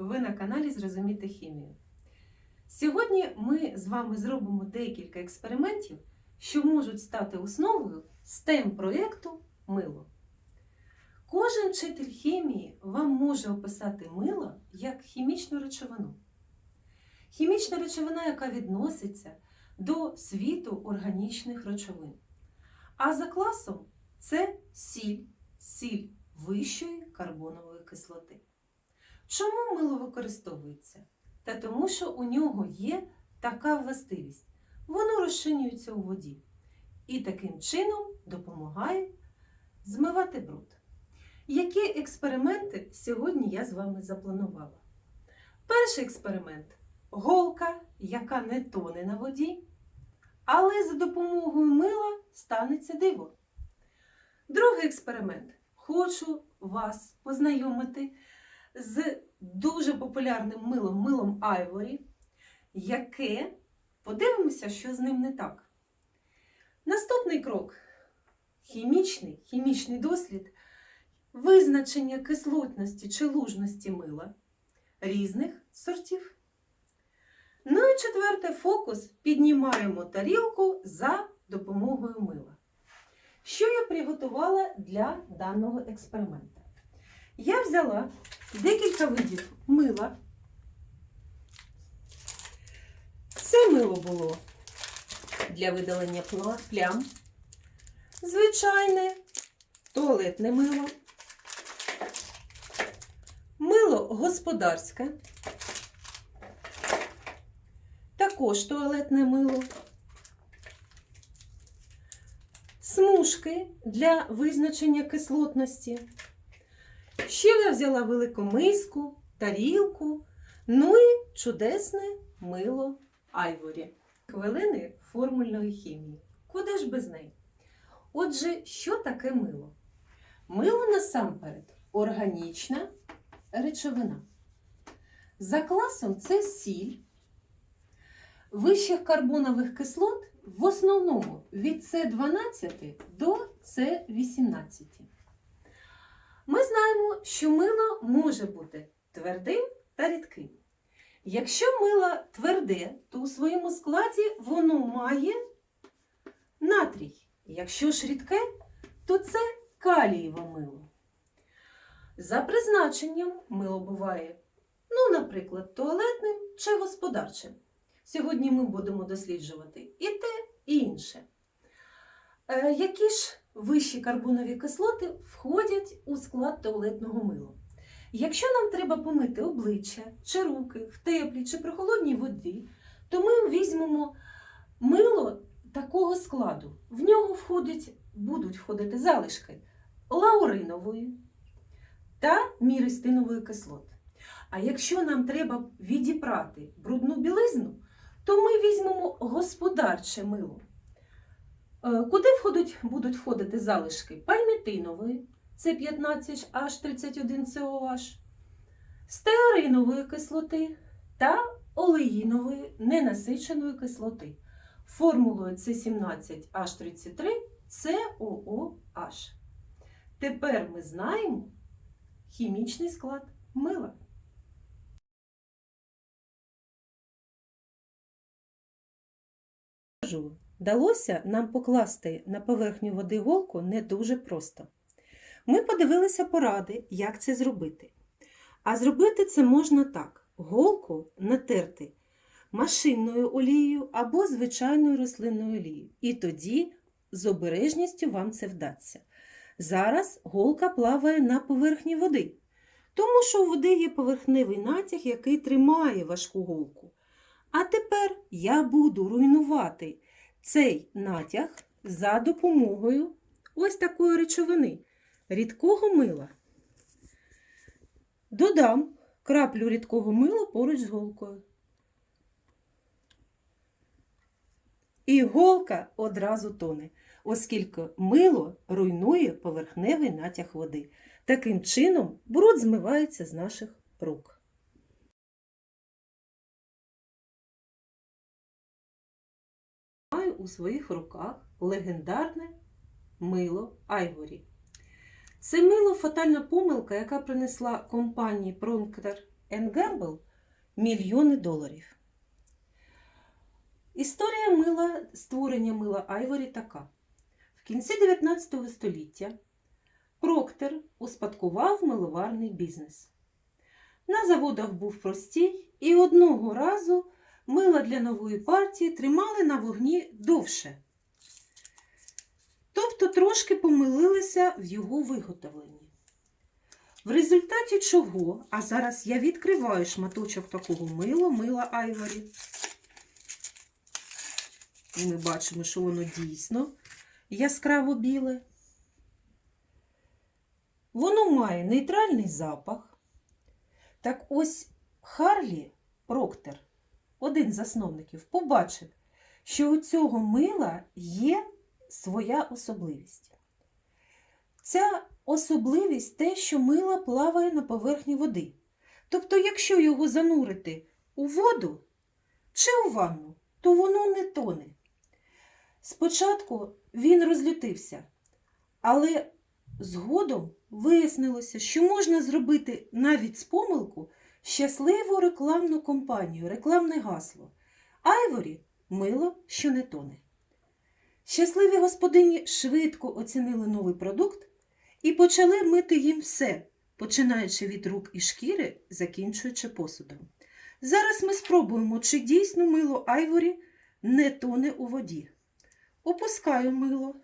Ви на каналі Зрозуміти хімію. Сьогодні ми з вами зробимо декілька експериментів, що можуть стати основою STEM проєкту Мило. Кожен вчитель хімії вам може описати мило як хімічну речовину. Хімічна речовина, яка відноситься до світу органічних речовин. А за класом це сіль, сіль вищої карбонової кислоти. Чому мило використовується? Та тому, що у нього є така властивість. Воно розчинюється у воді і таким чином допомагає змивати бруд. Які експерименти сьогодні я з вами запланувала? Перший експеримент голка, яка не тоне на воді, але за допомогою мила станеться диво. Другий експеримент. Хочу вас познайомити з дуже популярним милом, милом Айворі, яке подивимося, що з ним не так. Наступний крок хімічний, хімічний дослід визначення кислотності чи лужності мила різних сортів. Ну і четвертий фокус піднімаємо тарілку за допомогою мила. Що я приготувала для даного експерименту? Я взяла декілька видів мила. Це мило було для видалення плям. Звичайне туалетне мило. Мило господарське. Також туалетне мило. Смужки для визначення кислотності. Ще я взяла велику миску, тарілку, ну і чудесне мило Айворі. Хвилини формульної хімії. Куди ж без неї? Отже, що таке мило? Мило насамперед органічна речовина. За класом це сіль вищих карбонових кислот в основному від С12 до С18. Ми знаємо, що мило може бути твердим та рідким. Якщо мило тверде, то у своєму складі воно має натрій. Якщо ж рідке, то це калієве мило. За призначенням мило буває, ну, наприклад, туалетним чи господарчим. Сьогодні ми будемо досліджувати і те, і інше. Е, Які ж вищі карбонові кислоти входять у склад туалетного мила? Якщо нам треба помити обличчя чи руки в теплій чи прохолодній воді, то ми візьмемо мило такого складу. В нього входить, будуть входити залишки лауринової та міристинової кислоти. А якщо нам треба відіпрати брудну білизну, то ми візьмемо господарче мило. Е, Куди входять, будуть входити залишки пальмітинової, це 15H31COH, стеаринової кислоти та олеїнової ненасиченої кислоти. Формулою С17H33 COOH. Тепер ми знаємо хімічний склад мила. Кажу, Вдалося нам покласти на поверхню води голку не дуже просто. Ми подивилися поради, як це зробити. А зробити це можна так: голку натерти машинною олією або звичайною рослинною олією. І тоді з обережністю вам це вдасться. Зараз голка плаває на поверхні води, тому що у води є поверхневий натяг, який тримає важку голку. А тепер я буду руйнувати цей натяг за допомогою ось такої речовини рідкого мила. Додам краплю рідкого мила поруч з голкою. І голка одразу тоне, оскільки мило руйнує поверхневий натяг води. Таким чином бруд змивається з наших рук. У своїх руках легендарне мило Айворі. Це мило фатальна помилка, яка принесла компанії Пронктер Gamble мільйони доларів. Історія мила, створення мила Айворі така. В кінці 19 століття Проктер успадкував миловарний бізнес. На заводах був простій, і одного разу мила для нової партії тримали на вогні довше. Тобто трошки помилилися в його виготовленні. В результаті чого, а зараз я відкриваю шматочок такого мила, мила Айворі. І ми бачимо, що воно дійсно яскраво біле. Воно має нейтральний запах. Так ось Харлі Проктер, один з засновників, побачив, що у цього мила є своя особливість. Ця особливість те, що мило плаває на поверхні води. Тобто, якщо його занурити у воду чи у ванну, то воно не тоне. Спочатку він розлютився, але згодом вияснилося, що можна зробити навіть з помилку щасливу рекламну кампанію, рекламне гасло. Айворі мило, що не тоне. Щасливі господині швидко оцінили новий продукт і почали мити їм все, починаючи від рук і шкіри, закінчуючи посудом. Зараз ми спробуємо, чи дійсно мило Айворі не тоне у воді. Опускаю мило.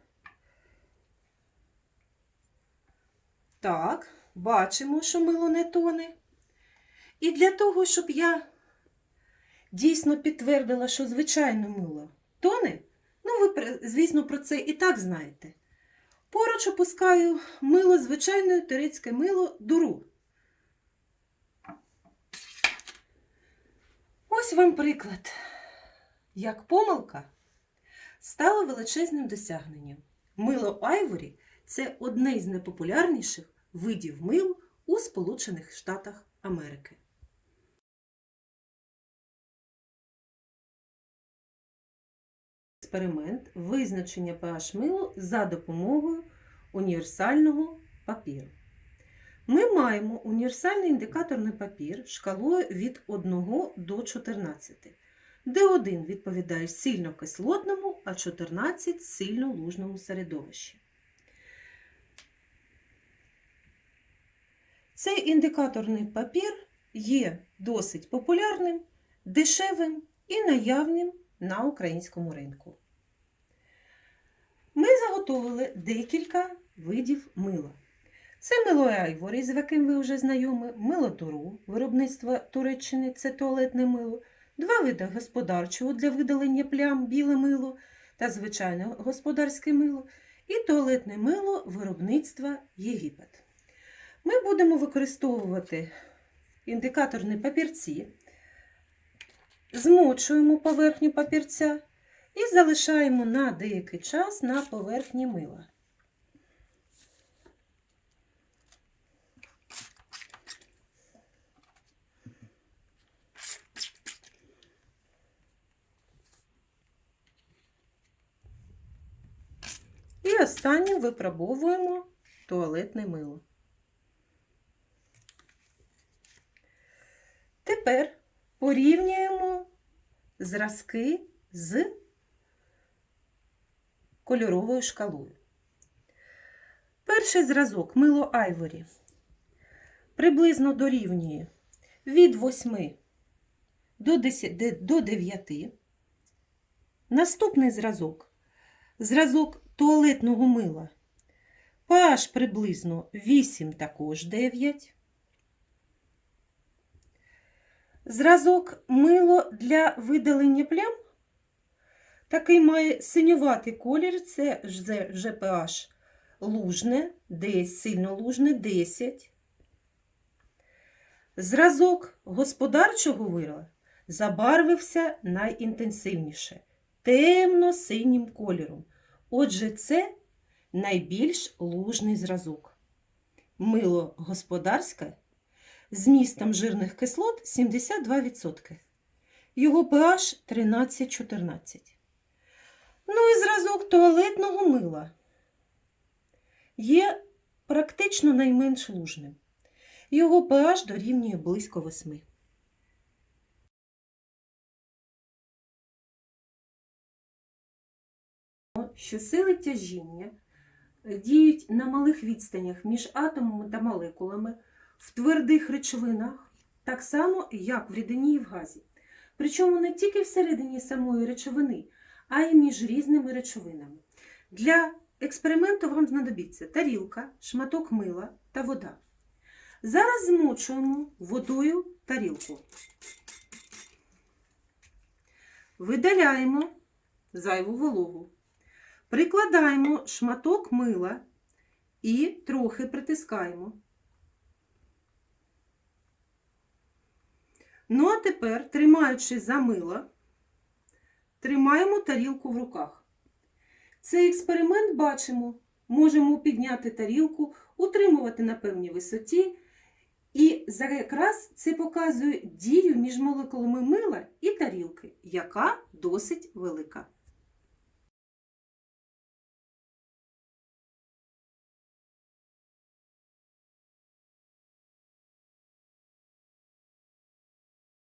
Так, бачимо, що мило не тоне. І для того, щоб я дійсно підтвердила, що звичайне мило тоне, ну ви, звісно, про це і так знаєте. Поруч опускаю мило, звичайне турецьке мило дуру. Ось вам приклад. Як помилка стала величезним досягненням. Мило Айворі це одне із найпопулярніших видів мил у Сполучених Штатах Америки. Експеримент визначення pH милу за допомогою універсального папіру. Ми маємо універсальний індикаторний папір шкалою від 1 до 14, де 1 відповідає сильно кислотному, а 14 сильно лужному середовищі. Цей індикаторний папір є досить популярним, дешевим і наявним на українському ринку. Ми заготовили декілька видів мила. Це мило Айворі, з яким ви вже знайомі, мило Туру, виробництва Туреччини це туалетне мило, два види господарчого для видалення плям біле мило та звичайне господарське мило, і туалетне мило виробництва Єгипет. Ми будемо використовувати індикаторні папірці, змочуємо поверхню папірця і залишаємо на деякий час на поверхні мила. І останнє випробовуємо туалетне мило. Тепер порівнюємо зразки з кольоровою шкалою. Перший зразок мило Айворі приблизно дорівнює від 8 до 10, до 9. Наступний зразок зразок туалетного мила pH приблизно 8 також 9. Зразок мило для видалення плям такий має синюватий колір, це вже вже pH лужне, десь сильно лужне 10. Зразок господарчого вира забарвився найінтенсивніше темно-синім кольором. Отже, це найбільш лужний зразок. Мило господарське з містом жирних кислот 72%. Його pH 13-14. Ну і зразок туалетного мила є практично найменш лужним. Його pH дорівнює близько 8. Що сили тяжіння діють на малих відстанях між атомами та молекулами в твердих речовинах, так само, як в рідині і в газі. Причому не тільки всередині самої речовини, а й між різними речовинами. Для експерименту вам знадобиться тарілка, шматок мила та вода. Зараз змочуємо водою тарілку. Видаляємо зайву вологу. Прикладаємо шматок мила і трохи притискаємо. Ну, а тепер, тримаючи за мило, тримаємо тарілку в руках. Цей експеримент бачимо. Можемо підняти тарілку, утримувати на певній висоті. І якраз це показує дію між молекулами мила і тарілки, яка досить велика.